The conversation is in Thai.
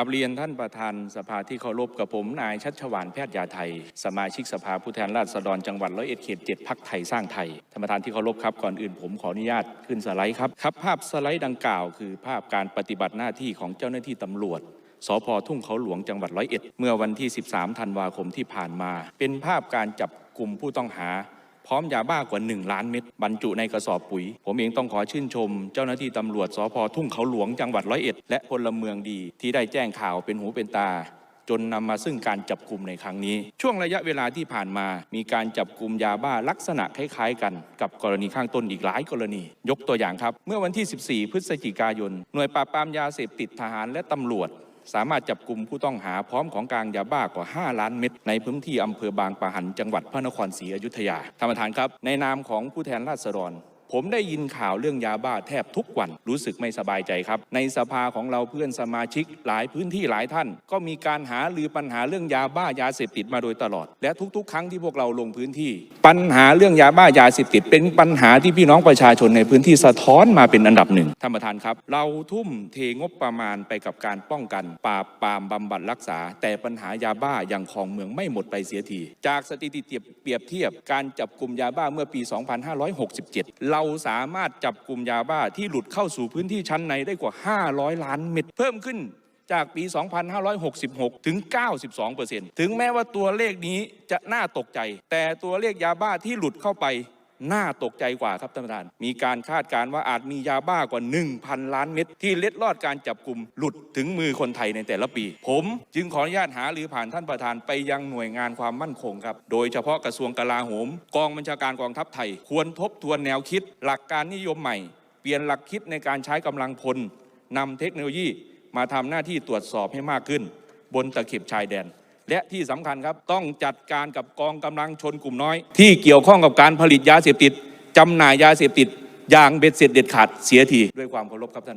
กับเรียนท่านประธานสภาที่เคารพกับผมนายชัชวานแพทย์ยาไทย สมาชิกสภาผู้แทนราษฎรจังหวัดร้อยเอ็ดเขตเจ็ดพักไทยสร้างไทยท่านประธานที่เคารพครับก่อนอื่นผมขออนุญาตขึ้นสไลด์ครับครับ ภาพสไลด์ดังกล่าว คือภาพการปฏิบัติหน้าที่ของเจ้าหน้าที่ตำรวจสพทุ่งเขาหลวงจังหวัดร้อยเอ็ดเมื่อวันที่ 13 ธันวาคมที่ผ่านมา เป็นภาพการจับกลุ่มผู้ต้องหา พร้อมยาบ้ากว่า 1 ล้านเม็ดบรรจุในกระสอบปุ๋ย ผมเองต้องขอชื่นชม เจ้าหน้าที่ตำรวจสพทุ่งเขาหลวงจังหวัดร้อยเอ็ดและพลเมืองดีที่ได้แจ้งข่าวเป็นหูเป็นตาจนนำมาซึ่งการจับกลุ่มในครั้งนี้ ช่วงระยะเวลาที่ผ่านมา มีการจับกลุ่มยาบ้าลักษณะคล้ายๆ กัน กับกรณีข้างต้นอีกหลายกรณี ยกตัวอย่างครับ เมื่อวันที่ 14 พฤศจิกายน หน่วยปราบปรามยาเสพติดทหารและตำรวจ สามารถจับกลุ่มผู้ต้องหาพร้อมของกลางยาบ้ากว่า 5 ล้านเม็ดในพื้นที่อำเภอบางปะหันจังหวัดพระนครศรีอยุธยาท่านประธานครับ ในนามของผู้แทนราษฎร ผมได้ยินข่าวเรื่องยาบ้าแทบทุกวันรู้สึกไม่สบายใจครับ ในสภาของเราเพื่อนสมาชิกหลายพื้นที่หลายท่าน ก็มีการหาลือปัญหาเรื่องยาบ้ายาเสพติดมาโดยตลอด และทุกๆ ครั้งที่พวกเราลงพื้นที่ ปัญหาเรื่องยาบ้ายาเสพติด เป็นปัญหาที่พี่น้องประชาชนในพื้นที่สะท้อนมาเป็นอันดับหนึ่งท่านประธานครับ เราทุ่มเทงบประมาณไปกับการป้องกัน ปราบปรามบำบัดรักษา แต่ปัญหายาบ้ายังคลองเมืองไม่หมดไปเสียที จากสถิติเปรียบเทียบการจับกลุ่มยาบ้าเมื่อปี 2567เราราสามารถจับกลุ่มยาบ้าที่หลุดเข้าสู่พื้นที่ชั้นในได้กว่า 500 ล้านเม็ดเพิ่มขึ้นจากปี 2566 ถึง 92%ถึงแม้ว่าตัวเลขนี้จะน่าตกใจ แต่ตัวเลขยาบ้าที่หลุดเข้าไป น่าตกใจกว่าครับท่านประธาน มีการคาดการณ์ว่าอาจมียาบ้ากว่า 1,000 ล้านเม็ดที่เล็ดลอดการจับกลุ่มหลุดถึงมือคนไทยในแต่ละปี ผมจึงขออนุญาตหาหรือผ่านท่านประธานไปยังหน่วยงานความมั่นคงครับ โดยเฉพาะกระทรวงกลาโหม กองบัญชาการกองทัพไทย ควรทบทวนแนวคิด หลักการนิยมใหม่ เปลี่ยนหลักคิดในการใช้กำลังพลนำเทคโนโลยีมาทำหน้าที่ตรวจสอบให้มากขึ้น บนตะเข็บชายแดน และที่สำคัญครับต้องจัดการกับกองกำลังชนกลุ่มน้อย ที่เกี่ยวข้องกับการผลิตยาเสพติดจำหน่ายยาเสพติดอย่างเบ็ดเสร็จเด็ดขาดเสียทีด้วยความเคารพครับท่าน